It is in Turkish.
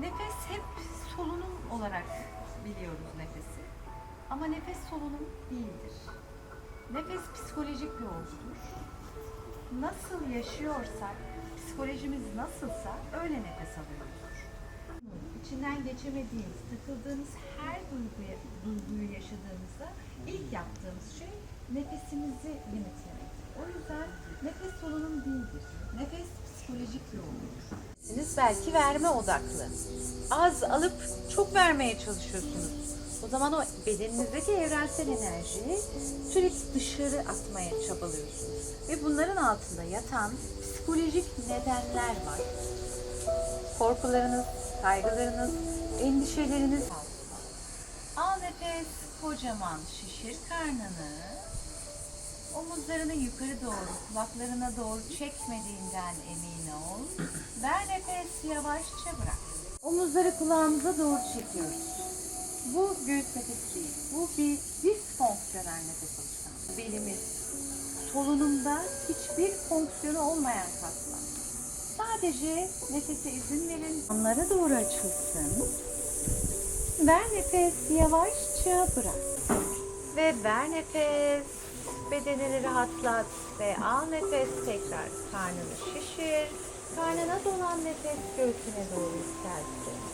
Nefes hep solunum olarak biliyoruz nefesi. Ama nefes solunum değildir. Nefes psikolojik bir olgudur. Nasıl yaşıyorsak, psikolojimiz nasılsa öyle nefes alıyoruzdur. İçinden geçemediğiniz, takıldığınız her duyguyu, duyguyu yaşadığınızda ilk yaptığımız şey nefesimizi limitlemektir. O yüzden nefes solunum değildir. Nefes psikolojik bir olgudur. Belki verme odaklı. Az alıp çok vermeye çalışıyorsunuz. O zaman o bedeninizdeki evrensel enerjiyi sürekli dışarı atmaya çabalıyorsunuz. Ve bunların altında yatan psikolojik nedenler var. Korkularınız, kaygılarınız, endişeleriniz Al nefes kocaman şişir karnını. Omuzlarını yukarı doğru, kulaklarına doğru çekmediğinden emin ol. Ver nefes yavaşça bırak. Omuzları kulağımıza doğru çekiyoruz. Bu göğüs nefesi değil. Bu bir disfonksiyonel nefes alışkanlığı. Belimiz solunumda hiçbir fonksiyonu olmayan kaslar. Sadece nefese izin verin. Onlara doğru açılsın. Ver nefes yavaşça bırak. Ve ver nefes. Bedenini rahatlat ve al nefes tekrar. Karnını şişir. Karnına dolan nefes göğsüne doğru yükselsin.